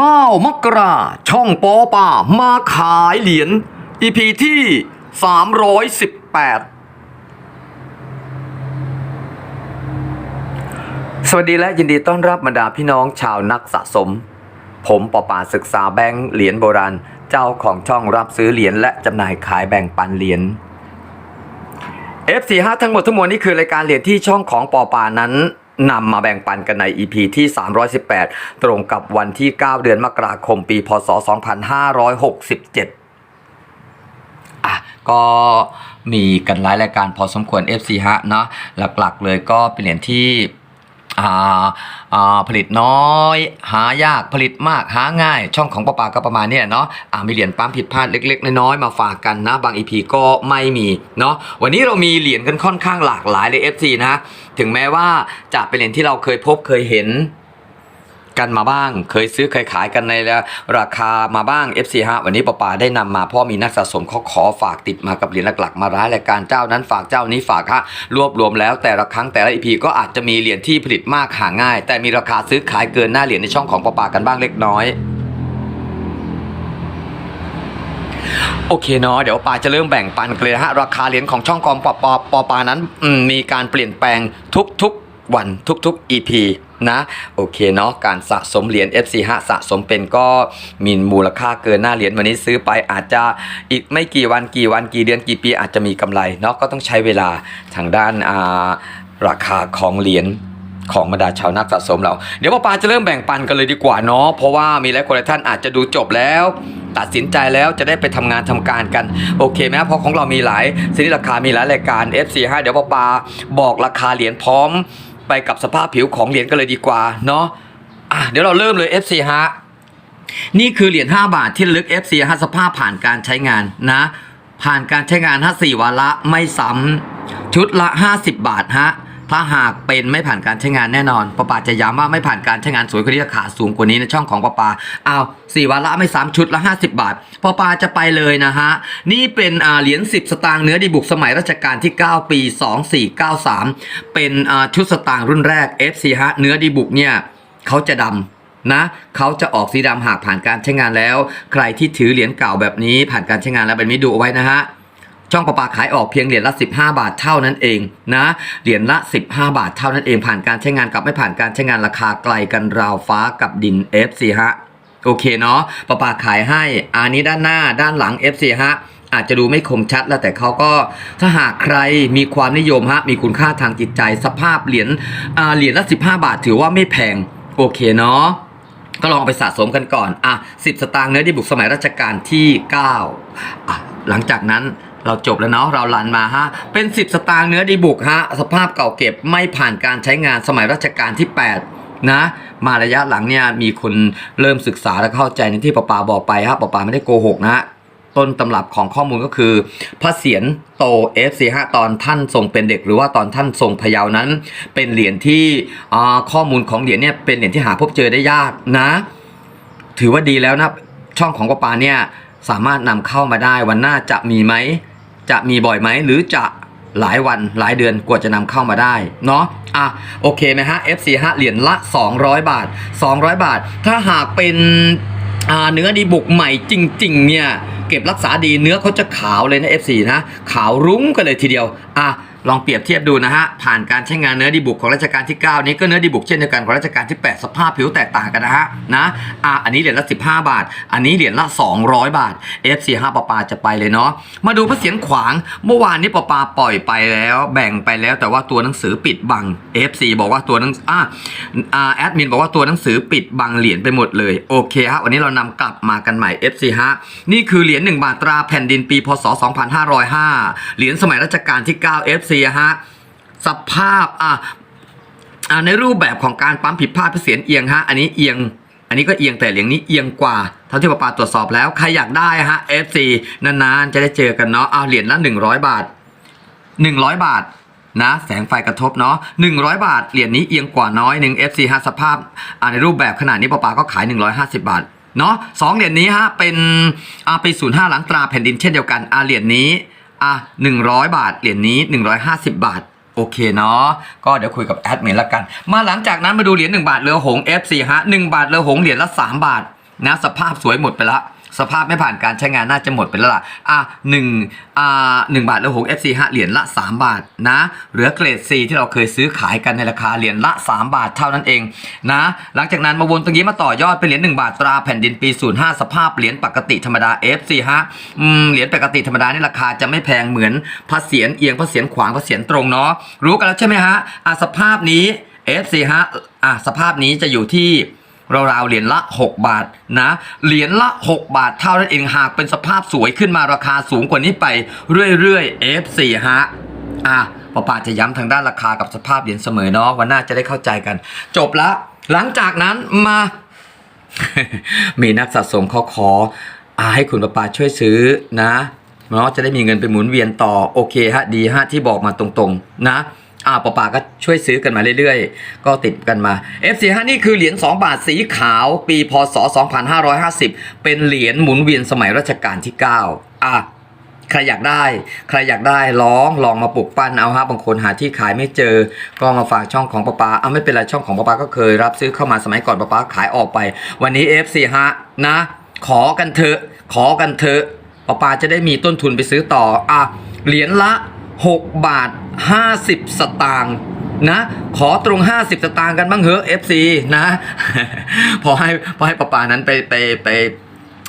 9 มกราช่องปอป่ามาขายเหรียญ EP ที่ 318สวัสดีและยินดีต้อนรับบรรดาพี่น้องชาวนักสะสม ผมปอป่าศึกษาแบงค์เหรียญโบราณ เจ้าของช่องรับซื้อเหรียญและจำหน่ายขายแบ่งปันเหรียญ F45 ทั้งหมดทั้งมวลนี่คือรายการเหรียญที่ช่องของปอปานั้น นำมาแบ่งปันกันใน EP ที่ 318 ตรงกับวันที่ 9 เดือนมกราคม ปี พศ 2567อะก็มีกันหลายรายการพอสมควร FC ฮะเนาะหลักๆเลยก็เป็นเหรียญที่ ผลิตน้อย หายากผลิตมากหาง่าย ช่องของปะปาก็ประมาณนี้เนาะมีเหรียญปั๊มผิดพลาดเล็ก ๆ น้อยๆมาฝากกันนะ บางอีพีก็ไม่มีเนาะวันนี้เรามีเหรียญกันค่อนข้างหลากหลายเลย FC นะ ถึงแม้ว่าจะเป็นเหรียญที่เราเคยพบเคยเห็น กันมาบ้าง เคยซื้อเคยขายกันในราคามาบ้าง FC ฮะวันนี้ปอปาได้นำมาเพราะมีนักสะสมเขาขอฝากติดมากับเหรียญหลักๆ มาร้ายรายการเจ้านั้นฝากเจ้านี้ฝากฮะรวบรวมแล้วแต่ละครั้งแต่ละ EP ก็อาจจะมีเหรียญที่ผลิตมากหาง่าย แต่มีราคาซื้อขายเกินหน้าเหรียญในช่องของปอปากันบ้างเล็กน้อยโอเคเนาะเดี๋ยวปาจะเริ่มแบ่งปันกันเลยฮะราคาเหรียญของช่องกองปอปอปอปานั้นมีการเปลี่ยนแปลงทุกๆ วันทุกๆ EP นะโอเคเนาะการสะสมเหรียญ FC ฮะสะสมเป็นก็มีมูลค่าเกินหน้าเหรียญวันนี้ซื้อไปอาจจะอีกไม่กี่วันกี่วันกี่เดือนกี่ปีอาจจะมีกำไรเนาะก็ต้องใช้เวลาทางด้านอ่าราคาของเหรียญของบรรดาชาวนักสะสมเรา เดี๋ยวป้าปาจะเริ่มแบ่งปันกันเลยดีกว่าเนาะเพราะว่ามีหลายคนหลายท่านอาจจะดูจบแล้ว ตัดสินใจแล้วจะได้ไปทำงานทำการกัน โอเคไหมเพราะของเรามีหลายชนิดราคามีหลายรายการ F45 เดี๋ยวป้าปาบอกราคาเหรียญพร้อม ไปกับสภาพผิวของเหรียญกันเลยดีกว่าเนาะอะเดี๋ยวเราเริ่มเลย F45 นี่คือเหรียญ5บาทที่ลึก F45 สภาพผ่านการใช้งานนะ ผ่านการใช้งานถ้า4วันละไม่ซ้ำชุดละ 50 บาทฮะ ถ้าหากเป็นไม่ผ่านการใช้งานแน่นอนปะปาจะย้ำว่าไม่ผ่านการใช้งานสวยกว่านี้ราคาสูงกว่านี้ในช่องของปะปาเอาสี่วันละไม่ซ้ำชุดละ 50 บาทปะปาจะไปเลยนะฮะ นี่เป็นเหรียญ10 สตางค์เนื้อดีบุกสมัยรัชกาลที่ 9 ปี 2493 เป็นชุดสตางค์รุ่นแรก FC ฮะเนื้อดีบุกเนี่ยเขาจะดำนะเขาจะออกสีดำหากผ่านการใช้งานแล้ว ใครที่ถือเหรียญเก่าแบบนี้ผ่านการใช้งานแล้วแบบนี้ดูเอาไว้นะฮะ ช่องประปาขายออกเพียงเหรียญละ 15 บาทเท่านั้นเองนะเหรียญละ 15 บาทเท่านั้นเองผ่านการใช้งานกับไม่ผ่านการใช้งานราคาไกลกันราวฟ้ากับดิน FC ฮะโอเคเนาะประปาขายให้อันนี้ด้านหน้าด้านหลัง FC ฮะอาจจะดูไม่คมชัดแล้วแต่เขาก็ถ้าหากใครมีความนิยมฮะมีคุณค่าทางจิตใจสภาพเหรียญอ่าเหรียญละ 15 บาทถือว่าไม่แพง โอเคเนาะก็ลองไปสะสมกันก่อนอะสิบสตางค์เนื้อดีบุกสมัยรัชกาลที่9อะหลังจากนั้น เราจบแล้วเนาะเราลันมาฮะ เป็น 10 สตางค์เนื้อดีบุกฮะ สภาพเก่าเก็บไม่ผ่านการใช้งานสมัยรัชกาลที่ 8 นะ มาระยะหลังเนี่ยมีคนเริ่มศึกษาและเข้าใจในที่ปะปาบอกไปฮะปะปาไม่ได้โกหกนะต้นตำรับของข้อมูลก็คือ พระเศียรโต F45 ตอนท่านทรงเป็นเด็กหรือว่าตอนท่านทรงพยาวนั้น เป็นเหรียญที่ข้อมูลของเหรียญเนี่ยเป็นเหรียญที่หาพบเจอได้ยากนะ ถือว่าดีแล้วนะ ช่องของปะปาเนี่ยสามารถนำเข้ามาได้วันหน้าจะมีไหม จะมีบ่อยไหมหรือจะหลายวันหลายเดือนกว่าจะนำเข้ามาได้เนาะอะโอเคไหมฮะ F45 เหรียญละ 200 บาท 200 บาท ถ้าหากเป็นอ่าเนื้อดีบุกใหม่จริง ๆ เนี่ย เก็บรักษาดีเนื้อเขาจะขาวเลยนะ F4 นะ ขาวรุ้งกันเลยทีเดียวอะ ลองเปรียบเทียบดูนะฮะ ผ่านการใช้งานเนื้อดีบุกของรัชกาลที่ 9 นี้ก็เนื้อดีบุกเช่นเดียวกันของรัชกาลที่ 8 สภาพผิวแตกต่างกันนะฮะนะอะอันนี้เหรียญละ 15 บาท อันนี้เหรียญละ 200 บาท F45 ปะปาจะไปเลยเนาะมาดูพระเศียรขวางเมื่อวานนี้ปะปาปล่อยไปแล้ว แบ่งไปแล้วแต่ว่าตัวหนังสือปิดบัง F4 บอกว่าตัวหนังอะอ่าแอดมินบอกว่าตัวหนังสือปิดบังเหรียญไปหมดเลยโอเคฮะวันนี้เรานำกลับมากันใหม่ F4 ฮะนี่คือเหรียญ1บาทตราแผ่นดินปีพศ2505เหรียญสมัยรัชกาลที่ 9 F F4 ฮะสภาพอะอ่าในรูปแบบของการปั๊มผิดพลาดเพื่อเสียนเอียงฮะอันนี้เอียงอันนี้ก็เอียงแต่เหรียญนี้เอียงกว่าเท่าที่ปาปาตรวจสอบแล้วใครอยากได้ฮะ FC นานๆ จะได้เจอกันเนาะเอาเหรียญละ100 บาท 100 บาทนะแสงไฟกระทบเนาะ100 บาทเหรียญนี้เอียงกว่าน้อยหนึ่ง FC ฮะสภาพอ่าในรูปแบบขนาดนี้ปาปาก็ขาย 150 บาทเนาะสองเหรียญนี้ฮะเป็นอาปี05หลังตราแผ่นดินเช่นเดียวกันอาเหรียญนี้ อะ100 บาท เหรียญนี้ 150 บาท โอเคเนาะก็เดี๋ยวคุยกับแอดมินละกัน มาหลังจากนั้นมาดูเหรียญ1บาทเรือหง F4 ฮะ1บาทเรือหงเหรียญละ 3 บาทนะสภาพสวยหมดไปละ สภาพไม่ผ่านการใช้งานน่าจะหมดไปแล้วล่ะอะหนึ่งอ่าหนึ่งบาทแล้วหก FC ฮะเหรียญละ 3 บาทนะเหลือเกรด C ที่เราเคยซื้อขายกันในราคาเหรียญละ 3 บาทเท่านั้นเองนะหลังจากนั้นมาวนตรงนี้มาต่อยอดเป็นเหรียญ1บาทตราแผ่นดินปี 05 สภาพเหรียญปกติธรรมดา FC ฮะอืมเหรียญปกติธรรมดานี่ราคาจะไม่แพงเหมือนพระเศียรเอียงพระเศียรขวางพระเศียรตรงเนาะรู้กันแล้วใช่ไหมฮะอะสภาพนี้ FC ฮะอะสภาพนี้จะอยู่ที่ ราวๆเหรียญละ 6 บาทนะ เหรียญละ 6 บาทเท่านั้นเองหากเป็นสภาพสวยขึ้นมาราคาสูงกว่านี้ไปเรื่อยๆ F4 ฮะอะปอปาจะย้ำทางด้านราคากับสภาพเหรียญเสมอเนาะวันหน้าจะได้เข้าใจกัน จบละ หลังจากนั้นมา มีนักสะสมเขาขออาให้คุณปาปาช่วยซื้อนะเนาะจะได้มีเงินไปหมุนเวียนต่อโอเคฮะดีฮะที่บอกมาตรงๆ นะ อ่าปาปาก็ช่วยซื้อกันมาเรื่อยๆ ก็ติดกันมา F4 ฮะนี่คือเหรียญ2บาทสีขาว ปีพศ 2550 เป็นเหรียญหมุนเวียนสมัยรัชกาลที่ 9 อะใครอยากได้ ใครอยากได้ลองลองมาปลูกปั้นเอาฮะบางคนหาที่ขายไม่เจอ ก็มาฝากช่องของป้าปาเอาไม่เป็นไรช่องของป้าปาก็เคยรับซื้อเข้ามาสมัยก่อนป้าปาขายออกไป วันนี้ FC ฮะนะ ขอกันเถอะขอกันเถอะป้าปาจะได้มีต้นทุนไปซื้อต่ออะเหรียญละ 6 บาท 50 สตางค์นะขอตรง 50 สตางค์กันบ้างเหอะ FC นะ พอให้พอให้ป้าปานั้นไปไปไป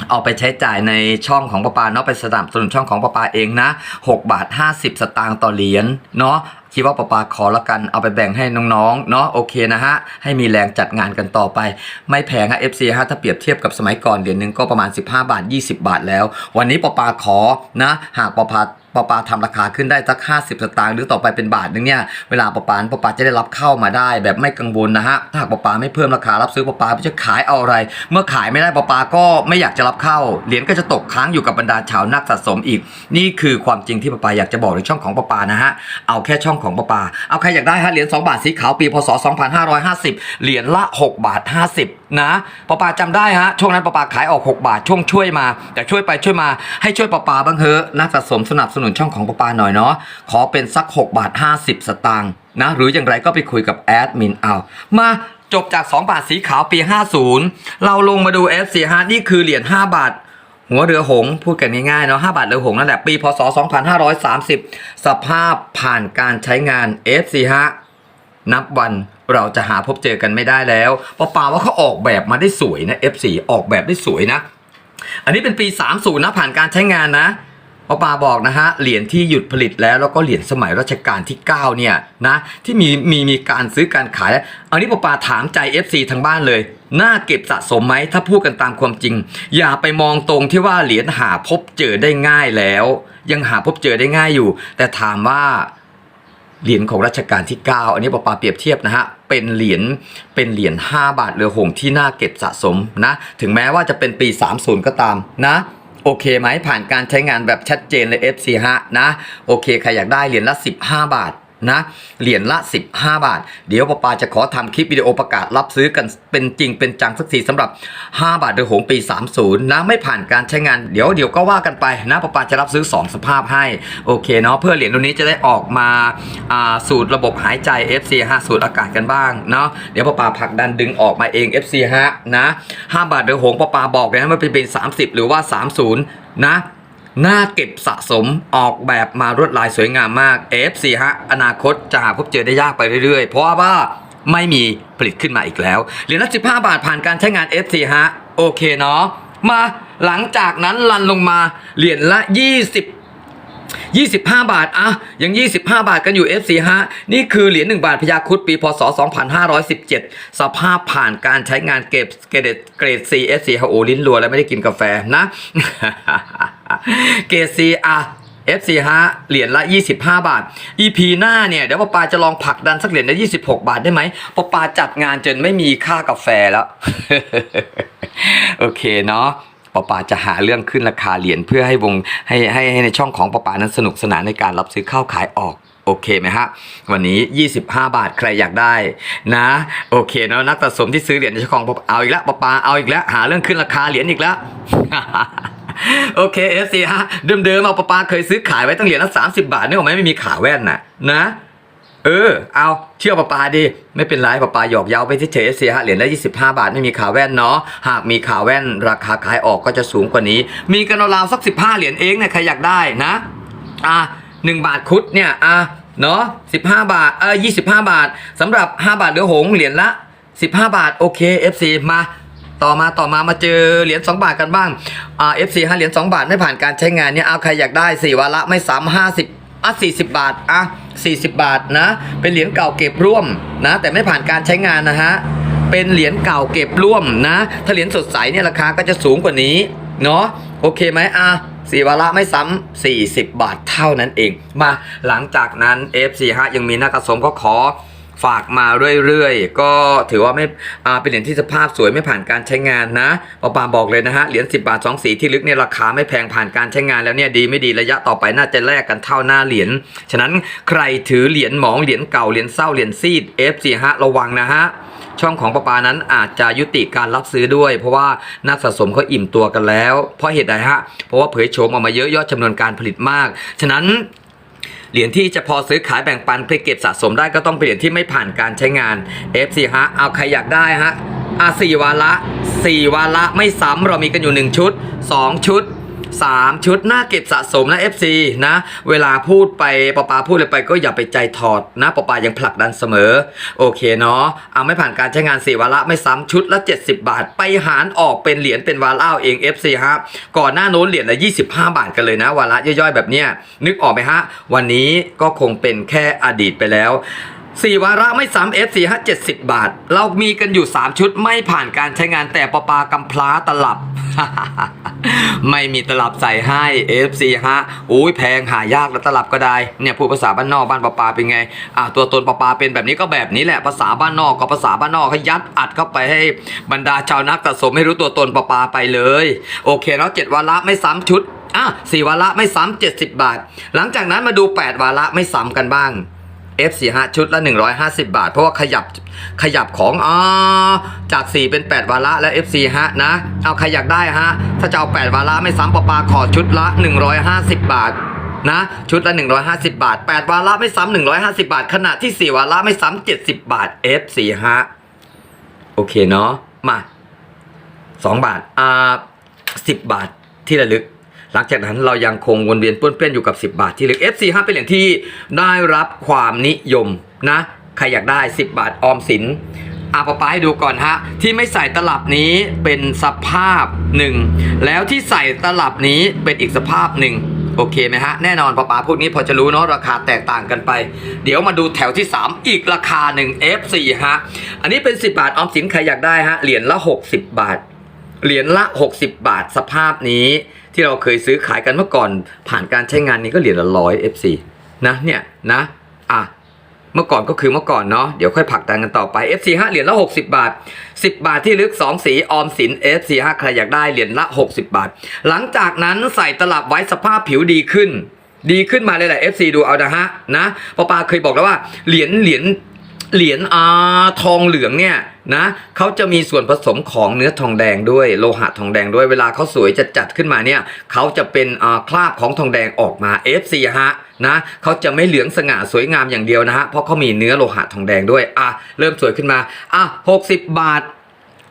เอาไปใช้จ่ายในช่องของปาปาเนาะไปสนับสนุนช่องของปาปาเองนะ 6 บาท 50 สตางค์ต่อเหรียญเนาะคิดว่าปาปาขอละกันเอาไปแบ่งให้น้องๆเนาะโอเคนะฮะ ให้มีแรงจัดงานกันต่อไป ไม่แพงฮะ FC ฮะถ้าเปรียบเทียบกับสมัยก่อนเหรียญหนึ่งก็ประมาณ 15 บาท 20 บาทแล้ว วันนี้ปาปาขอนะ หากปาปา ปปาทำราคาขึ้นได้สัก 50 สตางค์หรือต่อไปเป็นบาทนึงเนี่ยเวลาปปาปปาจะได้รับเข้ามาได้ แบบไม่กังวลนะฮะถ้าหากปปาไม่เพิ่มราคารับซื้อปาปาจะขายเอาอะไร เมื่อขายไม่ได้ปปาก็ไม่อยากจะรับเข้าเหรียญก็จะตกค้างอยู่กับบรรดาชาวนักสะสมอีก นี่คือความจริงที่ปปาอยากจะบอกในช่องของปปานะฮะเอาแค่ช่องของปปาเอาใครอยากได้ฮะเหรียญ2บาทสีขาวปีพศ 2550 เหรียญละ 6 บาท 50 นะปปาจำได้ฮะช่วงนั้นปปาขายออก 6 บาทช่วงช่วยมา แต่ช่วยไปช่วยมาให้ช่วยปปาบ้างเถอะนักสะสมสนับสนุนช่องของป้าปาหน่อยเนาะขอเป็นสัก 6 บาท 50 สตางค์นะ หรืออย่างไรก็ไปคุยกับแอดมินเอา มาจบจาก 2 บาทสีขาวปี 50 เราลงมาดู F4 ฮะนี่คือเหรียญ5บาท หัวเรือหง พูดกันง่ายๆเนาะ5บาทเรือหงนั่นแหละปีพศ 2530 สภาพผ่านการใช้งาน F4 ฮะนับวันเราจะหาพบเจอกันไม่ได้แล้วเพราะป่าว่าเขาออกแบบมาได้สวยนะ F4 ออกแบบได้สวยนะ อันนี้เป็นปี 30 นะ ผ่านการใช้งานนะ ปอปาบอกนะฮะเหรียญที่หยุดผลิตแล้วแล้วก็เหรียญสมัยรัชกาลที่ 9 เนี่ยนะที่มีมีมีการซื้อการขายแล้วอันนี้ปอปาถามใจ FC ทางบ้านเลย น่าเก็บสะสมไหมถ้าพูดกันตามความจริง อย่าไปมองตรงที่ว่าเหรียญหาพบเจอได้ง่ายแล้ว ยังหาพบเจอได้ง่ายอยู่ แต่ถามว่าเหรียญของรัชกาลที่ 9 อันนี้ปอปาเปรียบเทียบนะฮะ เป็นเหรียญ เป็นเหรียญ 5 บาทเรือหงส์ที่น่าเก็บสะสมนะ ถึงแม้ว่าจะเป็นปี 30 ก็ตามนะ โอเคไหมผ่านการใช้งานแบบชัดเจนเลย FC ฮะนะ โอเค ใครอยากได้เหรียญละ 15 บาท นะเหรียญละ 15 บาท เดี๋ยวปอปาจะขอทำคลิปวิดีโอประกาศรับซื้อกันเป็นจริงเป็นจังสักทีสำหรับ 5 บาทเรือหงส์ปี 30 นะไม่ผ่านการใช้งานเดี๋ยวเดี๋ยวก็ว่ากันไปนะปอปาจะรับซื้อ 2 สภาพให้โอเคเนาะเพื่อเหรียญตัวนี้จะได้ออกมาาสูตรระบบหายใจ FC ฮะสูตรอากาศกันบ้างเนาะเดี๋ยวปอปาผลักดันดึงออกมาเอง FC ฮะนะ5บาทเรือหงส์ปปาบอกเลยนะมันเป็นปี30 หรือว่า 30 นะ น่าเก็บสะสมออกแบบมารวดลายสวยงามมาก F4 ฮะ อนาคตจะหาพบเจอได้ยากไปเรื่อยๆ เพราะว่าไม่มีผลิตขึ้นมาอีกแล้ว เหรียญละ15 บาทผ่านการใช้งาน F4 ฮะ โอเคเนาะ มาหลังจากนั้นลันลงมาเหรียญละ 20 25 บาทอะยัง 25 บาทกันอยู่ F4 ฮะ นี่คือเหรียญ1บาทพยาคุดปีพศ 2517 สภาพผ่านการใช้งานเก็บเกรดเกรด C F4 ฮะโอลิ้นรัวแล้วไม่ได้กินกาแฟนะ เกรด C อะ F4 ฮะเหรียญละ 25 บาท EP หน้าเนี่ย เดี๋ยวปปาจะลองผลักดันสักเหรียญละ26 บาทได้ไหมปปาจัดงานจนไม่มีค่ากาแฟแล้ว โอเคเนาะปปาจะหาเรื่องขึ้นราคาเหรียญเพื่อให้วงให้ให้ให้ในช่องของปปานั้นสนุกสนานในการรับซื้อเข้าขายออกโอเคไหมฮะ วันนี้ 25 บาทใครอยากได้นะ โอเคเนาะนักสะสมที่ซื้อเหรียญในช่องของปปาเอาอีกแล้วปปาเอาอีกแล้วหาเรื่องขึ้นราคาเหรียญอีกแล้ว โอเคเอฟซีฮะเดิมๆเอาปอปาเคยซื้อขายไว้ตั้งเหรียญละ30บาทนึกออกไหมไม่มีขาแว่นน่ะนะเออ เอาเชื่อปาปาดิไม่เป็นไรปาปาหยอกเย้าไปเฉยๆเสียฮะเหรียญละ25 บาทไม่มีขาแว่นเนาะหากมีขาแว่น ราคาขายออกก็จะสูงกว่านี้ มีกันราวสัก 15 เหรียญเองเนี่ยใครอยากได้นะ อะหนึ่งบาทคุดเนี่ย อะเนาะ15 บาทเออ25 บาทสำหรับ 5 บาทเหลือหงเหรียญละ 15 บาทโอเค FC มา ต่อมาต่อมามาเจอเหรียญ2บาทกันบ้างอ่า FC 5เหรียญ2บาทไม่ผ่านการใช้งานเนี่ยเอาใครอยากได้4วาระไม่ซ้ำ50อะ40 บาทอะ40 บาทนะ เป็นเหรียญเก่าเก็บร่วมนะ แต่ไม่ผ่านการใช้งานนะฮะ เป็นเหรียญเก่าเก็บร่วมนะ ถ้าเหรียญสดใสเนี่ยราคาก็จะสูงกว่านี้ เนาะโอเคไหมอะสี่วาระไม่ซ้ำ40 บาทเท่านั้นเอง มาหลังจากนั้น F4 ฮะยังมีนักสะสมก็ขอ ฝากมาเรื่อยๆ ก็ถือว่าไม่เป็นเหรียญที่สภาพสวยไม่ผ่านการใช้งานนะปอปาบอกเลยนะฮะเหรียญ10 บาท 2 สีที่ลึกเนี่ยราคาไม่แพงผ่านการใช้งานแล้วเนี่ยดีไม่ดีระยะต่อไปน่าจะแลกกันเท่าหน้าเหรียญฉะนั้นใครถือเหรียญหมองเหรียญเก่าเหรียญเศร้าเหรียญซีด F4 ฮะระวังนะฮะช่องของปอปานั้นอาจจะยุติการรับซื้อด้วย เพราะว่านักสะสมเขาอิ่มตัวกันแล้ว เพราะเหตุใดฮะเพราะว่าเผยโฉมออกมาเยอะยอดจำนวนการผลิตมาก ฉะนั้น เหรียญที่จะพอซื้อขายแบ่งปันเพื่อเก็บสะสมได้ก็ต้องเป็นเหรียญที่ไม่ผ่านการใช้งาน F4 ฮะเอาใครอยากได้ฮะอะสี่วาระสี่วาระไม่ซ้ำเรามีกันอยู่ 1 ชุด 2 ชุด 3 ชุดน่าเก็บสะสมนะ FC นะ เวลาพูดไปปอปาพูดอะไรไปก็อย่าไปใจถอดนะปอปายังผลักดันเสมอ โอเคเนาะเอาไม่ผ่านการใช้งาน4วาระไม่ซ้ำชุดละ 70 บาท ไปหารออกเป็นเหรียญเป็นวาระเอง FC ฮะก่อนหน้าโน้นเหรียญละ 25 บาทกันเลยนะ วาระย่อยๆ แบบเนี้ยนึกออกไหมฮะ วันนี้ก็คงเป็นแค่อดีตไปแล้ว สี่วาระไม่ซ้ำ F4 ฮะ70บบาท เรามีกันอยู่3ชุดไม่ผ่านการใช้งานแต่ปปากำพร้าตลับ ไม่มีตลับใส่ให้ F4 ฮะอุ้ยแพงหายากแล้วตลับก็ได้เนี่ยพูดภาษาบ้านนอกบ้านปปาเป็นไงอ่าตัวตนปปาเป็นแบบนี้ก็แบบนี้แหละภาษาบ้านนอกก็ภาษาบ้านนอกให้ยัดอัดเข้าไปให้บรรดาชาวนักสะสมไม่รู้ตัวตนปปาไปเลย โอเคเนาะเจ็ดวาระไม่ซ้ำชุดอะสี่วาระไม่ซ้ำ70บบาท หลังจากนั้นมาดู8วาระไม่ซ้ำกันบ้าง F4 ฮะชุดละ 150 บาท เพราะว่าขยับขยับของอ่าจาก 4 เป็น 8 วาระและ F4 ฮะนะ เอาใครอยากได้ฮะ ถ้าจะเอา 8 วาระไม่ซ้ำปะปาขอชุดละ 150 บาทนะชุดละ 150 บาท 8 วาระไม่ซ้ำ150 บาท ขณะที่ 4 วาระไม่ซ้ำ70 บาท F4 ฮะโอเคเนาะมา 2 บาทอ่า10 บาทที่ระลึก หลังจากนั้นเรายังคงวนเวียนป้วนเปี้ยนอยู่กับ 10 บาทที่เหลึก FC 5เป็นเหรียญที่ได้รับความนิยมนะ ใครอยากได้ 10 บาทออมสินอาปะปาให้ดูก่อนฮะ ที่ไม่ใส่ตลับนี้เป็นสภาพหนึ่งแล้วที่ใส่ตลับนี้เป็นอีกสภาพหนึ่งโอเคไหมฮะ แน่นอนปะปาพวกนี้พอจะรู้เนาะราคาแตกต่างกันไป เดี๋ยวมาดูแถวที่ 3 อีกราคาหนึ่ง F4 ฮะ อันนี้เป็น 10 บาทออมสินใครอยากได้ฮะเหรียญละ 60 บาทเหรียญละ 60 บาทสภาพนี้ ที่เราเคยซื้อขายกันเมื่อก่อน ผ่านการใช้งานนี้ก็เหรียญละร้อย FC นะเนี่ยนะอะเมื่อก่อนก็คือเมื่อก่อนเนาะเดี๋ยวค่อยผลักดันกันต่อไป FC 5เหรียญละ 60 บาท 10 บาทที่ลึก 2 สีออมสิน FC 5ใครอยากได้เหรียญละ 60 บาท หลังจากนั้นใส่ตลับไว้สภาพผิวดีขึ้น ดีขึ้นมาเลยแหละ FC ดูเอานะฮะนะปอปาเคยบอกแล้วว่าเหรียญเหรียญ เหรียญอาทองเหลืองเนี่ยนะเขาจะมีส่วนผสมของเนื้อทองแดงด้วยโลหะทองแดงด้วยเวลาเขาสวยจัดจัดๆขึ้นมาเนี่ยเขาจะเป็นคราบของทองแดงออกมา FC ฮะนะเขาจะไม่เหลืองสง่าสวยงามอย่างเดียวนะฮะเพราะเขามีเนื้อโลหะทองแดงด้วยอะเริ่มสวยขึ้นมาอะ60 บาท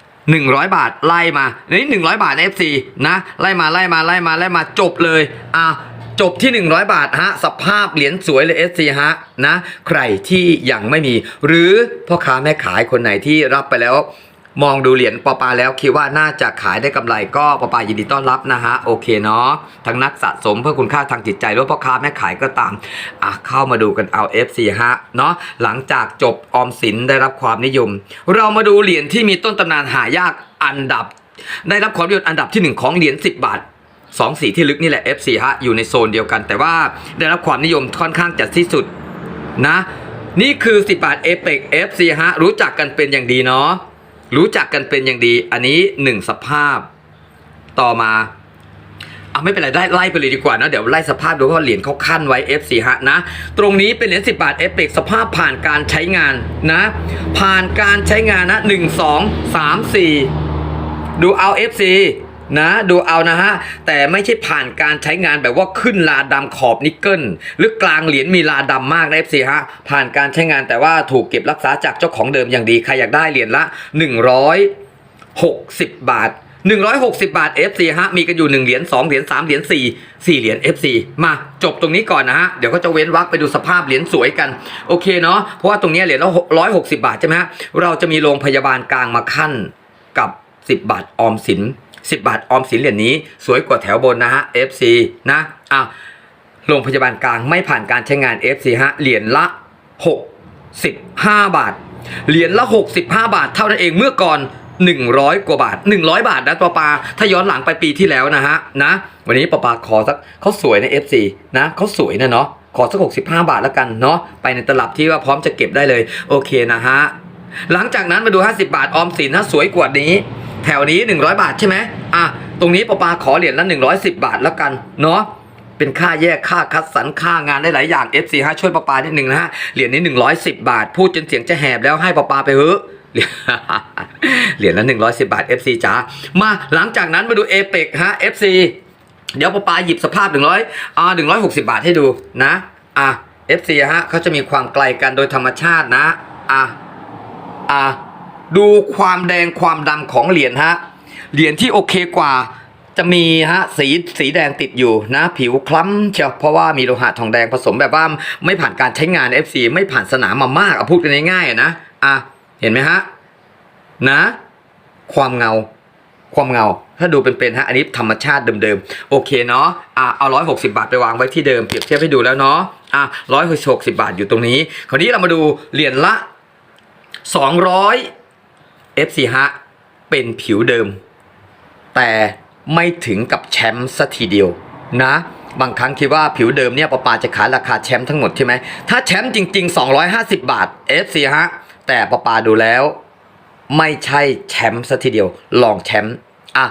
100 บาทไล่มานี่100 บาท FC นะไล่มาไล่มาไล่มาไล่มาจบเลยอะ จบที่ 100 บาทฮะสภาพเหรียญสวยเลย FC ฮะนะใครที่ยังไม่มี หรือพ่อค้าแม่ขายคนไหนที่รับไปแล้วมองดูเหรียญปอปาแล้วคิดว่าน่าจะขายได้กำไรก็ปอปายินดีต้อนรับนะฮะโอเคเนาะทั้งนักสะสมเพื่อคุณค่าทางจิตใจหรือพ่อค้าแม่ขายก็ตามอะเข้ามาดูกันเอา FC ฮะเนาะหลังจากจบออมสินได้รับความนิยม เรามาดูเหรียญที่มีต้นตำนานหายากอันดับ ได้รับความนิยมอันดับที่หนึ่งของเหรียญ10 บาท สองสีที่ลึกนี่แหละ F4 ฮะอยู่ในโซนเดียวกัน แต่ว่าได้รับความนิยมค่อนข้างจัดที่สุดนะ นี่คือ 10 บาทเอเปก F4 ฮะรู้จักกันเป็นอย่างดีเนาะรู้จักกันเป็นอย่างดี อันนี้ 1 สภาพ ต่อมาเอาไม่เป็นไรได้ไล่ไปเลยดีกว่านะเดี๋ยวไล่สภาพดูว่าเหรียญเขาขั้นไว้ F4 ฮะนะ ตรงนี้เป็นเหรียญ10 บาทเอเปกสภาพผ่านการใช้งานนะ ผ่านการใช้งานนะ 1 2 3 4 ดูเอา FC นะดูเอานะฮะ แต่ไม่ใช่ผ่านการใช้งานแบบว่าขึ้นลาดำขอบนิกเกิลหรือกลางเหรียญมีลาดำมากนะ FC ฮะ ผ่านการใช้งานแต่ว่าถูกเก็บรักษาจากเจ้าของเดิมอย่างดี ใครอยากได้เหรียญละ 160 บาท 160 บาท FC ฮะ มีกันอยู่ 1 เหรียญ2เหรียญ3เหรียญ4 4เหรียญ FC มาจบตรงนี้ก่อนนะฮะ เดี๋ยวก็จะเว้นวรรคไปดูสภาพเหรียญสวยกัน โอเคเนาะเพราะว่าตรงนี้เหรียญละ160 บาทใช่ไหมฮะเราจะมีโรงพยาบาลกลางมาขั้นกับ 10 บาทออมสิน 10 บาทออมสินเหรียญนี้ สวยกว่าแถวบนนะฮะ FC นะอะโรงพยาบาลกลางไม่ผ่านการใช้งาน FC ฮะเหรียญละ 65 บาท เหรียญละ 65 บาท เท่านั้นเองเมื่อก่อน 100 กว่าบาท 100 บาทนะปอปา ถ้าย้อนหลังไปปีที่แล้วนะฮะนะวันนี้ปอปาขอสักเขาสวยใน FC นะเขาสวยนะเนาะขอสัก 65 บาทแล้วกันเนาะไปในตลับที่ว่าพร้อมจะเก็บได้เลย โอเคนะฮะหลังจากนั้นมาดู 50 บาทออมสินนะสวยกว่านี้ แถวนี้ 100 บาทใช่ไหมอะตรงนี้ปปาขอเหรียญละ 110 บาทแล้วกันเนาะเป็นค่าแยกค่าคัดสรรค่างานได้หลายอย่าง FC ฮะช่วยปปานิดหนึ่งนะฮะเหรียญนี้110 บาท พูดจนเสียงจะแหบแล้วให้ปปาไปเถอเหรียญเหรียญละ110 บาท FC จ๋ามาหลังจากนั้นมาดูเอเปกฮะ FC เดี๋ยวปปาหยิบสภาพ 100อ่า160 บาทให้ดูนะอะ FC ฮะเขาจะมีความไกลกันโดยธรรมชาตินะอะอะ ดูความแดงความดำของเหรียญฮะ เหรียญที่โอเคกว่าจะมีฮะสีสีแดงติดอยู่นะ ผิวคล้ำเชียวเพราะว่ามีโลหะทองแดงผสมแบบว่าไม่ผ่านการใช้งาน FC ไม่ผ่านสนามมามากเอาพูดกันง่ายๆนะอะเห็นไหมฮะนะ ความเงา ความเงา ถ้าดูเป็นๆฮะอันนี้ธรรมชาติเดิมๆ โอเคเนาะอะเอาร้อยหกสิบาทไปวางไว้ที่เดิมเปรียบเทียบให้ดูแล้วเนาะอะร้อยหกสิบาทอยู่ตรงนี้ คราวนี้เรามาดูเหรียญละสองร้อย FC ฮะเป็นผิวเดิม แต่ไม่ถึงกับแชมป์สัทีเดียวนะ บางครั้งคิดว่าผิวเดิมเนี่ยปอปาจะขายราคาแชมป์ทั้งหมดใช่ไหมถ้าแชมป์จริง ๆ 250 บาท FC ฮะแต่ปอปาดูแล้ว ไม่ใช่แชมป์สัทีเดียว ลองแชมป์อะ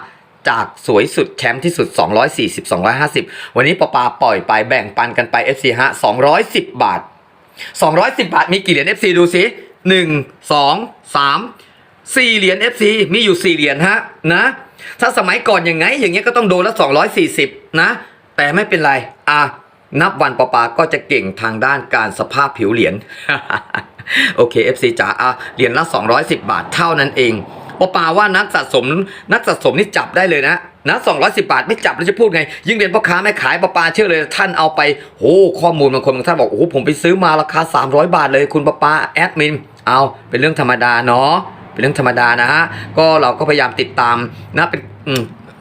จากสวยสุดแชมป์ที่สุด 240 250 วันนี้ปอปาปล่อยไปแบ่งปันกันไป FC ฮะ 210 บาท 210 บาทมีกี่เหรียญ FC ดูสิ 1 2 3 4เหรียญ FC มีอยู่4เหรียญฮะนะถ้าสมัยก่อนอยังไง อย่างเงี้ยก็ต้องโดนละ240 นะ แต่ไม่เป็นไร อะ นับวันปอปาก็จะเก่งทางด้านการสภาพผิวเหรียญ โอเค FC จ๋าอะเหรียญละ 210 บาทเท่านั้นเองปอปาว่านักสะสม นักสะสมนี่จับได้เลยนะนะ210 บาทไม่จับแล้วจะพูดไง ยิ่งเรียนพ่อค้าแม่ขายปอปาเชื่อเลยท่านเอาไปโอ้ข้อมูลบางคนบางท่านบอกโอ้ผมไปซื้อมาราคา 300 บาทเลยคุณปอปาแอดมิน เอาเป็นเรื่องธรรมดาเนาะ เป็นเรื่องธรรมดานะฮะก็เราก็พยายามติดตามนะเป็น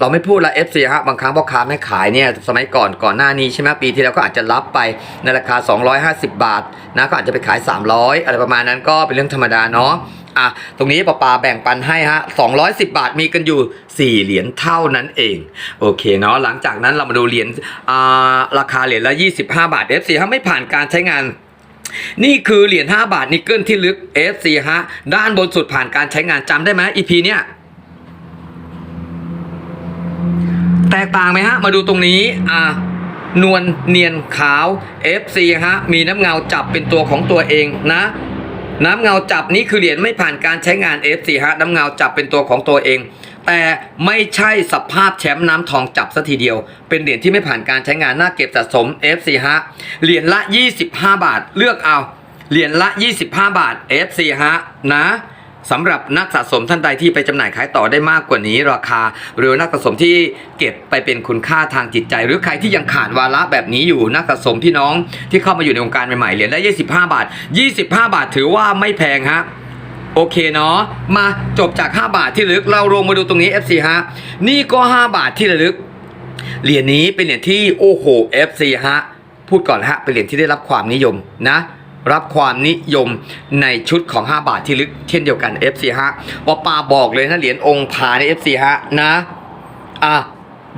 เราไม่พูดละ FC ฮะบางครั้งพ่อค้าแม่ขายเนี่ยสมัยก่อนก่อนหน้านี้ใช่ไหมปีที่แล้วก็อาจจะรับไปในราคา 250 บาทนะก็อาจจะไปขาย 300 อะไรประมาณนั้นก็เป็นเรื่องธรรมดาเนาะอะตรงนี้ปอปาแบ่งปันให้ฮะ210 บาทมีกันอยู่ 4 เหรียญเท่านั้นเอง โอเคเนาะหลังจากนั้นเรามาดูเหรียญอ่าราคาเหรียญละ 25 บาท FC ฮะไม่ผ่านการใช้งาน นี่คือเหรียญ5บาทนิกเกิลที่ลึก FC ฮะ ด้านบนสุดผ่านการใช้งานจำได้ไหม EP เนี่ย แตกต่างไหมฮะ มาดูตรงนี้อ่านวลเนียนขาว FC ฮะ มีน้ำเงาจับเป็นตัวของตัวเองนะน้ำเงาจับนี่คือเหรียญไม่ผ่านการใช้งาน FC ฮะน้ำเงาจับเป็นตัวของตัวเอง แต่ไม่ใช่สภาพแชมป์น้ำทองจับสัทีเดียว เป็นเหรียญที่ไม่ผ่านการใช้งานน่าเก็บสะสม FC ฮะเหรียญละ 25 บาท เลือกเอาเหรียญละ 25 บาท FC ฮะนะสำหรับนักสะสมท่านใดที่ไปจำหน่ายขายต่อได้มากกว่านี้ ราคา หรือนักสะสมที่เก็บไปเป็นคุณค่าทางจิตใจ หรือใครที่ยังขาดวาระแบบนี้อยู่นักสะสมพี่น้องที่เข้ามาอยู่ในวงการใหม่ๆเหรียญละ25 บาท 25 บาทถือว่าไม่แพงฮะ โอเคเนาะมาจบจาก 5 บาทที่ลึก เราลงมาดูตรงนี้ FC ฮะนี่ก็ 5 บาทที่ระลึกเหรียญนี้เป็นเหรียญที่โอ้โห FC ฮะพูดก่อนฮะเป็นเหรียญที่ได้รับความนิยมนะรับความนิยมในชุดของ 5 บาทที่ลึกเช่นเดียวกัน FC ฮะปอปาบอกเลยนะเหรียญองค์พาใน FC ฮะนะอะ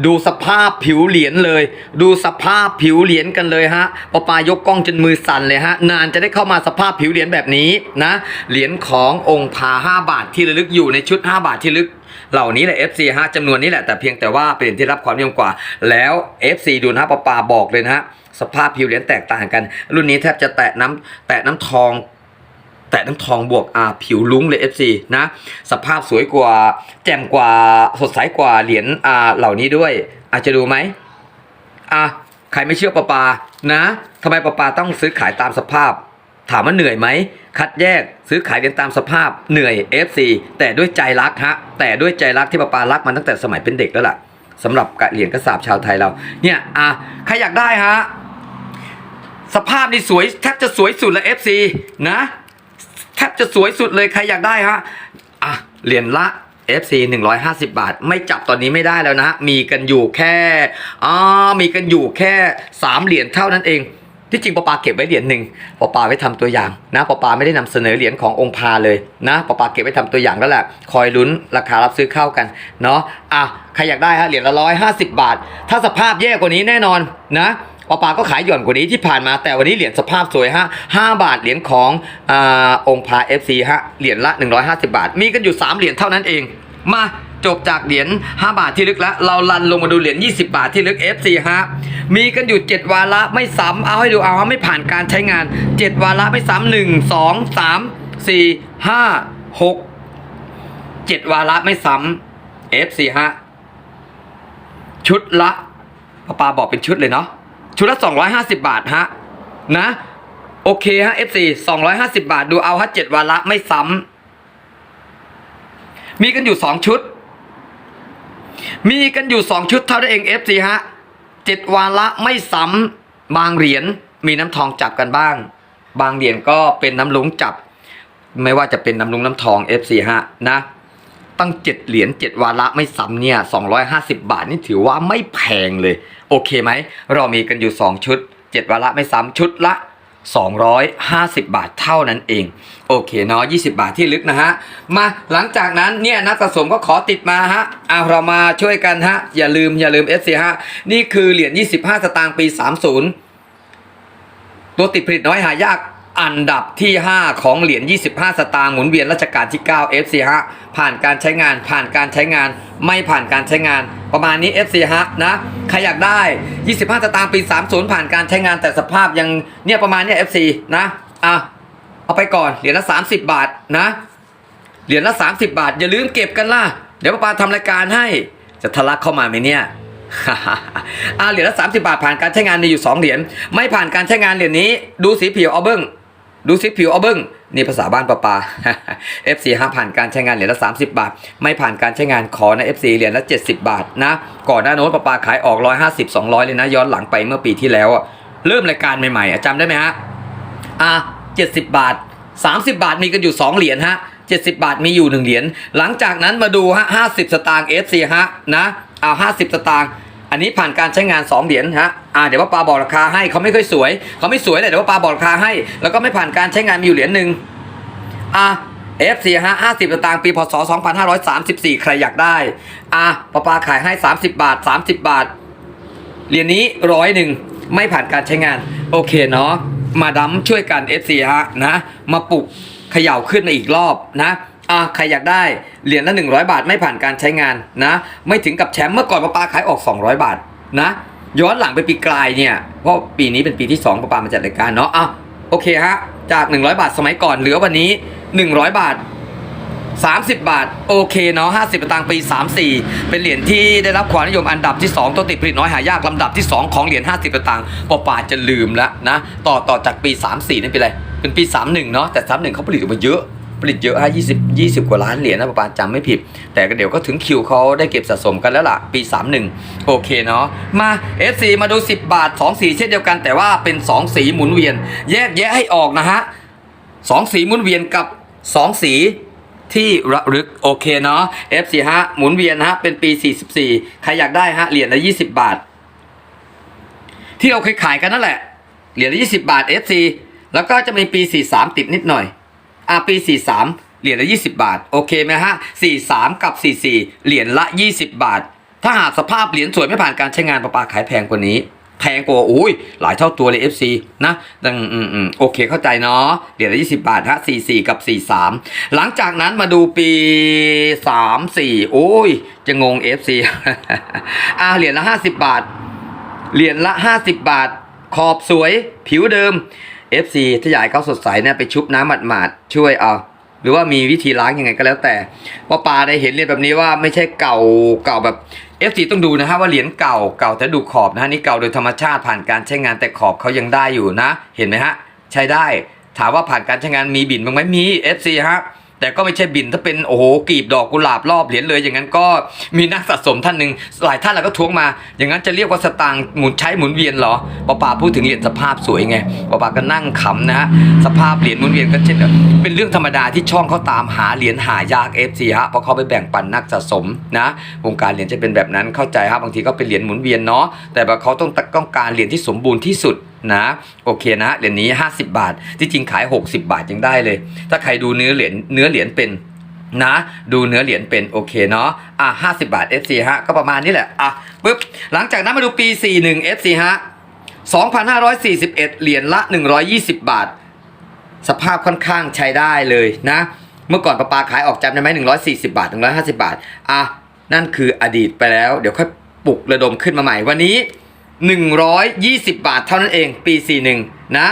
ดูสภาพผิวเหรียญเลย ดูสภาพผิวเหรียญกันเลยฮะปอปายกกล้องจนมือสั่นเลยฮะ นานจะได้เข้ามาสภาพผิวเหรียญแบบนี้นะ เหรียญขององค์พา5บาทที่ระลึกอยู่ในชุด 5 บาทที่ลึกเหล่านี้แหละ FC ฮะจำนวนนี้แหละแต่เพียงแต่ว่าเป็นเหรียญที่รับความนิยมกว่า แล้ว FC ดูนะปอปาบอกเลยนะฮะสภาพผิวเหรียญแตกต่างกัน รุ่นนี้แทบจะแตะน้ำแตะน้ำทอง แต่น้ำทองบวกอ่าผิวลุ้งเลย FC นะสภาพสวยกว่าแจ่มกว่าสดใสกว่าเหรียญอ่าเหล่านี้ด้วย อาจจะดูไหมอะใครไม่เชื่อปะปานะทำไมปะปาต้องซื้อขายตามสภาพ ถามว่าเหนื่อยไหมคัดแยกซื้อขายกันตามสภาพเหนื่อย FC แต่ด้วยใจรักฮะแต่ด้วยใจรักที่ปะปารักมันตั้งแต่สมัยเป็นเด็กแล้วล่ะสำหรับเหรียญกระสาบชาวไทยเรา เนี่ยอะใครอยากได้ฮะสภาพนี่สวยแทบจะสวยสุดล้ว FC นะ ทบจะสวยสุดเลยใครอยากได้ฮะอะเหรียญละ FC 150 บาท ไม่จับตอนนี้ไม่ได้แล้วนะ มีกันอยู่แค่อ่ามีกันอยู่แค่ 3 เหรียญเท่านั้นเองที่จริงปอปาเก็บไว้เหรียญหนึ่งปอปาไว้ทำตัวอย่างนะปอปาไม่ได้นำเสนอเหรียญขององค์พาเลยนะปอปาเก็บไว้ทำตัวอย่างแล้วแหละคอยลุ้นราคารับซื้อเข้ากันเนาะอะใครอยากได้ฮะเหรียญละร้อยห้าสิบบาท ถ้าสภาพแย่กว่านี้แน่นอนนะ ปอปาก็ขายหย่อนกว่านี้ที่ผ่านมาแต่วันนี้เหรียญสภาพสวยฮะห้าบาทเหรียญของอองค์พา FC ฮะเหรียญละ 150 บาท มีกันอยู่ 3 เหรียญเท่านั้นเอง มาจบจากเหรียญ5 บาทที่ลึกแล้ว เราลันลงมาดูเหรียญ20 บาทที่ลึก FC ฮะมีกันอยู่ 7 วาระไม่ซ้ำเอาให้ดูเอาว่าไม่ผ่านการใช้งาน 7 วาระไม่ซ้ำหนึ่งสองสามสี่ห้าหกเจ็ดวาระไม่ซ้ำ FC ฮะชุดละป้าปาบอกเป็นชุดเลยเนาะ ชุดละ 250 บาทฮะนะ โอเคฮะ FC 250 บาทดูเอาฮะ7วาระไม่ซ้ำมีกันอยู่ 2 ชุด มีกันอยู่ 2 ชุดเท่านั้นเอง FC ฮะ7วาระไม่ซ้ำบางเหรียญมีน้ำทองจับกันบ้าง บางเหรียญก็เป็นน้ำลุงจับ ไม่ว่าจะเป็นน้ำลุงน้ำทอง FC ฮะนะตั้ง7เหรียญ7วาระไม่ซ้ำเนี่ย250 บาทนี่ถือว่าไม่แพงเลย โอเคไหม เรามีกันอยู่ 2 ชุด 7วาระไม่ซ้ำชุดละ 250 บาทเท่านั้นเอง โอเคเนาะ20 บาทที่ลึกนะฮะ มาหลังจากนั้นเนี่ยนักสะสมก็ขอติดมาฮะเอาเรามาช่วยกันฮะ อย่าลืมอย่าลืม FC ฮะนี่คือเหรียญ25 สตางค์ปี 30 ตัวติดผลิตน้อยหายาก อันดับที่ 5 ของเหรียญ 25 สตางค์หมุนเวียนรัชกาลที่ 9 FC ฮะผ่านการใช้งานผ่านการใช้งาน ไม่ผ่านการใช้งาน ประมาณนี้ FC ฮะนะใครอยากได้ 25 สตางค์ปี 30 ผ่านการใช้งานแต่สภาพยังเนี่ยประมาณเนี้ย FC นะอะเอาไปก่อนเหรียญละ 30 บาทนะเหรียญละ 30 บาท อย่าลืมเก็บกันล่ะ เดี๋ยวป้าปาทำรายการให้จะทะลักเข้ามาไหมเนี่ยอ่าเหรียญละ30 บาทผ่านการใช้งานมีอยู่ 2 เหรียญไม่ผ่านการใช้งานเหรียญนี้ ดูสีผิวเอาเบิ้ง ดูสีผิวเอาเบิ้งนี่ภาษาบ้านป้าปา FC ห้าผ่านการใช้งานเหรียญละ 30 บาท ไม่ผ่านการใช้งานขอนะ FC เหรียญละ 70 บาทนะ ก่อนหน้าโน้นป้าปาขายออก 150 200 เลยนะ ย้อนหลังไปเมื่อปีที่แล้วอะเริ่มรายการใหม่ๆอะจำได้ไหมฮะอะ70 บาท 30 บาทมีกันอยู่ 2 เหรียญฮะ 70 บาทมีอยู่ 1 เหรียญหลังจากนั้นมาดูฮะ50 สตางค์ FC ฮะนะเอา50 สตางค์ อันนี้ผ่านการใช้งาน 2 เหรียญฮะอ่าเดี๋ยวว่าปาบอกราคาให้เขาไม่ค่อยสวย เขาไม่สวยเลยเดี๋ยวว่าปาบอกราคาให้ แล้วก็ไม่ผ่านการใช้งานมีอยู่เหรียญหนึ่งอะ FC ฮะ50สตางค์ปีพศ2534ใครอยากได้อะปาปาขายให้30บาท30บาท เหรียญนี้ร้อยหนึ่งไม่ผ่านการใช้งาน โอเคเนาะมาดัมช่วยกัน FC ฮะนะ มาปลุกเขย่าขึ้นมาอีกรอบนะ อะใครอยากได้เหรียญละ 100 บาทไม่ผ่านการใช้งานนะ ไม่ถึงกับแชมป์เมื่อก่อนปาปาขายออก 200 บาทนะ ย้อนหลังไปปีกลายเนี่ยเพราะปีนี้เป็นปีที่2ปาปามาจัดรายการเนาะอะโอเคฮะจาก 100 บาทสมัยก่อนเหลือวันนี้ 100 บาท 30 บาท โอเคเนาะ50สตางค์ปี 34 เป็นเหรียญที่ได้รับความนิยมอันดับที่ 2 ตัวติดผลิตน้อยหายากลำดับที่ 2 ของเหรียญ50สตางค์ปอปาจะลืมแล้วนะ ต่อต่อจากปี 34 นั่นเป็นอะไร เป็นปี 31 เนาะแต่ 31เขาผลิตออกมาเยอะ ผลิตเยอะฮะ20 20 กว่าล้านเหรียญนะปอปาณจำไม่ผิด แต่ก็เดี๋ยวก็ถึงคิวเขาได้เก็บสะสมกันแล้วล่ะ ปี 31 โอเคเนาะมา FC มาดู 10 บาท 2 สีเช่นเดียวกัน แต่ว่าเป็น 2 สีหมุนเวียน แยกแยะให้ออกนะฮะสองสีหมุนเวียนกับสองสีที่ระลึกโอเคเนาะ F4 ฮะหมุนเวียนฮะเป็นปี 44 ใครอยากได้ฮะเหรียญละ 20 บาท ที่เราเคยขายกันนั่นแหละ เหรียญละ 20 บาท F4 แล้วก็จะมีปี 43 ติดนิดหน่อย อะปี 43 เหรียญละ 20 บาท โอเคไหมฮะ 43 กับ 44 เหรียญละ 20 บาท ถ้าหากสภาพเหรียญสวยไม่ผ่านการใช้งานประปาขายแพงกว่านี้แพงกว่าโอ้ยหลายเท่าตัวเลย FC นะดังอืมอืมโอเคเข้าใจเนาะเหรียญละ20บาทฮะ44กับ43หลังจากนั้นมาดูปี34โอ้ย จะงง FC อ่าเหรียญละ50บาท เหรียญละ50บาท ขอบสวยผิวเดิม FC ถ้าอยากให้เขาสดใสเนี่ยไปชุบน้ำหมาดๆช่วยเอาหรือว่ามีวิธีล้างยังไงก็แล้วแต่ว่าปลาได้เห็นเหรียญแบบนี้ว่าไม่ใช่เก่าเก่าแบบ FC ต้องดูนะฮะว่าเหรียญเก่าเก่าแต่ดูขอบนะฮะนี่เก่าโดยธรรมชาติผ่านการใช้งานแต่ขอบเขายังได้อยู่นะ เห็นไหมฮะ ใช้ได้ ถามว่าผ่านการใช้งานมีบินบ้างไหมมี FC ฮะ แต่ก็ไม่ใช่บินถ้าเป็นโอ้โหกีบดอกกุหลาบรอบเหรียญเลยอย่างนั้นก็มีนักสะสมท่านหนึ่งหลายท่านเราก็ทวงมา อย่างนั้นจะเรียกว่าสตางค์หมุนใช้หมุนเวียนเหรอป้าปาพูดถึงเหรียญสภาพสวยไงป้าปาก็นั่งขำนะฮะสภาพเหรียญหมุนเวียนก็เช่นเป็นเรื่องธรรมดาที่ช่องเขาตามหาเหรียญหายาก FC ฮะเพราะเขาไปแบ่งปันนักสะสมนะวงการเหรียญจะเป็นแบบนั้นเข้าใจฮะบางทีก็เป็นเหรียญหมุนเวียนเนาะแต่เขาต้องต้องการเหรียญที่สมบูรณ์ที่สุด นะโอเคนะเหรียญนี้ 50 บาท ที่จริงขาย 60 บาทยังได้เลย ถ้าใครดูเนื้อเหรียญเนื้อเหรียญเป็นนะดูเนื้อเหรียญเป็นโอเคเนาะอะ50บาท FC ฮะก็ประมาณนี้แหละอะปึ๊บหลังจากนั้นมาดูปี 41 FC ฮะ2,541 เหรียญละ 120 บาท สภาพค่อนข้างใช้ได้เลยนะ เมื่อก่อนประปาขายออกจำได้ไหม140 บาท 150 บาท อะ นั่นคืออดีตไปแล้ว เดี๋ยวค่อยปลุกระดมขึ้นมาใหม่วันนี้ 120 บาทเท่านั้นเองปี 41 นะ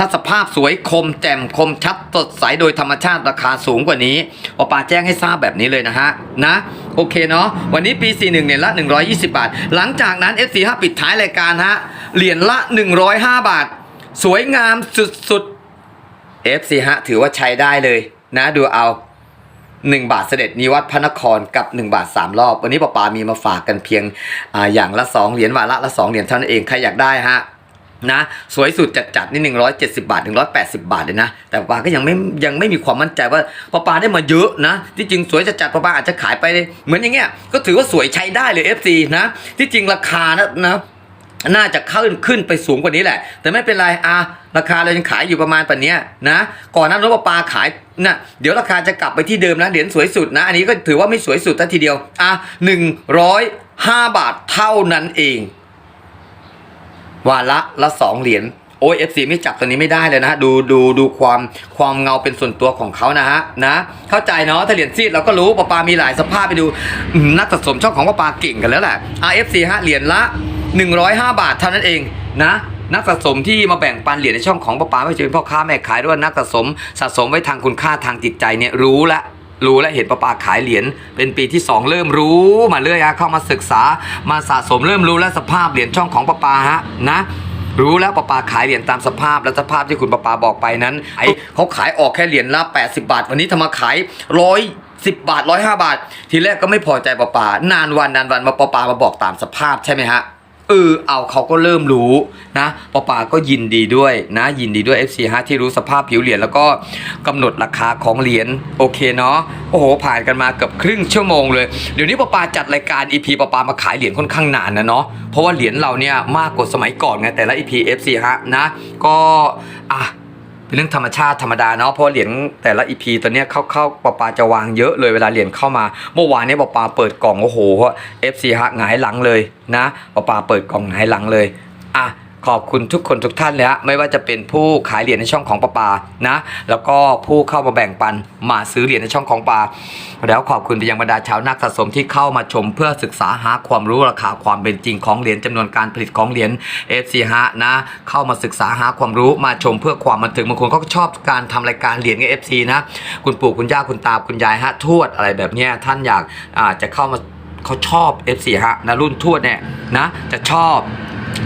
ถ้าสภาพสวยคมแจ่มคมชัดสดใสโดยธรรมชาติราคาสูงกว่านี้ปอปาแจ้งให้ทราบแบบนี้เลยนะฮะ นะ โอเคเนาะวันนี้ปี 41 เนี่ยละ 120 บาท หลังจากนั้น F45 ปิดท้ายรายการฮะเหรียญละ 105 บาท สวยงามสุดๆ F4 ฮะถือว่าใช้ได้เลยนะดูเอา 1 บาทเสด็จนิวัดพระนครกับ 1 บาท 3 รอบ วันนี้ป้าปามีมาฝากกันเพียงอาอย่างละ 2 เหรียญวาระละ 2 เหรียญเท่านั้นเองใครอยากได้ฮะนะสวยสุดจัดจัดนี่ 170 บาท 180 บาทเลยนะ แต่ป้าปาก็ยังไม่ยังไม่มีความมั่นใจว่าป้าปาได้มาเยอะนะ ที่จริงสวยจัดจัดป้าปาอาจจะขายไปเหมือนอย่างเงี้ยก็ถือว่าสวยใช้ได้เลย FC นะ ที่จริงราคานะนะ น่าจะขึ้นขึ้นไปสูงกว่านี้แหละ แต่ไม่เป็นไรอะราคาเรายังขายอยู่ประมาณปันนี้นะก่อนหนั้นรถปลาขายนะเดี๋ยวราคาจะกลับไปที่เดิมนะเหรียญสวยสุดนะ อันนี้ก็ถือว่าไม่สวยสุดทัทีเดียวอะหนึ่งร้อยห้าบาทเท่านั้นเองวาละละสองเหรียญโอ้ยเอฟซีไม่จับตัวนี้ไม่ได้เลยนะดูดูดูความความเงาเป็นส่วนตัวของเขานะฮะนะ เข้าใจเนาะถ้าเหรียญซีดเราก็รู้ปลาปามีหลายสภาพไปดูนักสะสมช่องของปลาปาเก่งกันแล้วแหละ RFC ฮะเหรียญละ 105 บาทเท่านั้นเองนะนักสะสมที่มาแบ่งปันเหรียญในช่องของป้าปาไม่ใช่เป็นพ่อค้าแม่ขายหรือว่านักสะสมสะสมไว้ทางคุณค่าทางจิตใจเนี่ยรู้ละรู้และเห็นปาปาขายเหรียญเป็นปีที่ 2 เริ่มรู้มาเรื่อยฮะเข้ามาศึกษามาสะสมเริ่มรู้และสภาพเหรียญช่องของปาปาฮะนะรู้แล้วปาปาขายเหรียญตามสภาพและสภาพที่คุณปาปาบอกไปนั้นไอเขาขายออกแค่เหรียญละ 80 บาท วันนี้ทำมาขายร้อยสิบบาทร้อยห้าบาท ทีแรกก็ไม่พอใจปาปานานวันนานวันมาปาปามาบอกตามสภาพใช่ไหมฮะ เออเอาเขาก็เริ่มรู้นะปอปาก็ยินดีด้วยนะ ยินดีด้วย FC ฮะที่รู้สภาพผิวเหรียญแล้วก็กำหนดราคาของเหรียญโอเคเนาะโอ้โหผ่านกันมาเกือบครึ่งชั่วโมงเลยเดี๋ยวนี้ปอปาจัดรายการ EP ปอปามาขายเหรียญค่อนข้างนานนะเนาะเพราะว่าเหรียญเราเนี่ยมากกว่าสมัยก่อนไงแต่ละ EP FC ฮะนะก็อะ เป็นเรื่องธรรมชาติธรรมดาเนาะเพราะเหรียญแต่ละอีพีตอนเนี้ยเข้าเข้าปาปาจะวางเยอะเลยเวลาเหรียญเข้ามา เมื่อวานนี้ปาปาเปิดกล่องโอ้โหเอฟซีฮะหงายหลังเลยนะปาปาเปิดกล่องหงายหลังเลยอะ ขอบคุณทุกคนทุกท่านเลยฮะไม่ว่าจะเป็นผู้ขายเหรียญในช่องของปาปานะ แล้วก็ผู้เข้ามาแบ่งปันมาซื้อเหรียญในช่องของปาแล้วขอบคุณไปยังบรรดาชาวนักสะสมที่เข้ามาชมเพื่อศึกษาหาความรู้ราคาความเป็นจริงของเหรียญจำนวนการผลิตของเหรียญ FC ฮะนะ เข้ามาศึกษาหาความรู้มาชมเพื่อความบันเทิงบางคนเขาก็ชอบการทำรายการเหรียญกับ FC นะ คุณปู่คุณย่าคุณตาคุณยายฮะทวดอะไรแบบนี้ท่านอยากอาจะเข้ามาเขาชอบ FC ฮะนะรุ่นทวดเนี่ยนะจะชอบ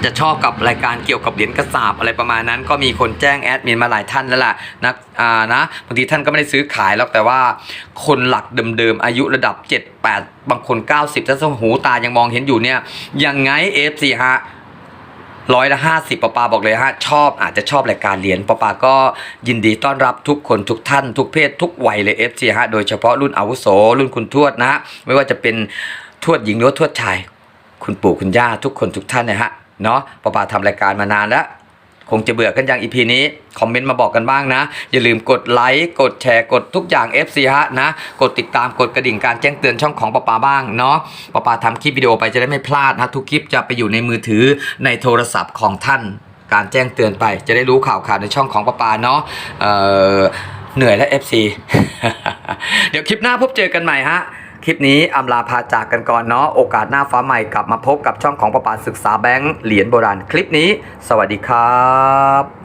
จะชอบกับรายการเกี่ยวกับเหรียญกระสาบอะไรประมาณนั้น ก็มีคนแจ้งแอดมินมาหลายท่านแล้วล่ะนะอ่านะบางทีท่านก็ไม่ได้ซื้อขายหรอกแต่ว่าคนหลักเดิมๆอายุระดับ 7 8 บางคน 90ถ้าสมหูตายังมองเห็นอยู่เนี่ยยังไง FC ฮะร้อยละห้าสิบปาปาบอกเลยฮะชอบอาจจะชอบรายการเหรียญปาปาก็ยินดีต้อนรับทุกคนทุกท่านทุกเพศทุกวัยเลย FC ฮะโดยเฉพาะรุ่นอาวุโส รุ่นคุณทวดนะฮะไม่ว่าจะเป็นทวดหญิงหรือทวดชาย คุณปู่คุณย่าทุกคนทุกท่านนะฮะ เนาะปาปาทำรายการมานานแล้วคงจะเบื่อกันอย่างอีพีนี้ คอมเมนต์มาบอกกันบ้างนะ อย่าลืมกดไลค์กดแชร์กดทุกอย่าง FC ฮะนะ กดติดตามกดกระดิ่งการแจ้งเตือนช่องของปาปาบ้างเนาะปาปาทำคลิปวิดีโอไปจะได้ไม่พลาดนะทุกคลิปจะไปอยู่ในมือถือในโทรศัพท์ของท่าน การแจ้งเตือนไป จะได้รู้ข่าวข่าวในช่องของปาปาเนาะเเหนื่อยแล้ว FC เดี๋ยวคลิปหน้าพบเจอกันใหม่ฮะ คลิปนี้อำลาพาจากกันก่อนเนาะโอกาสหน้าฟ้าใหม่กลับมาพบกับช่องของประปาศึกษาแบงค์เหรียญโบราณคลิปนี้ สวัสดีครับ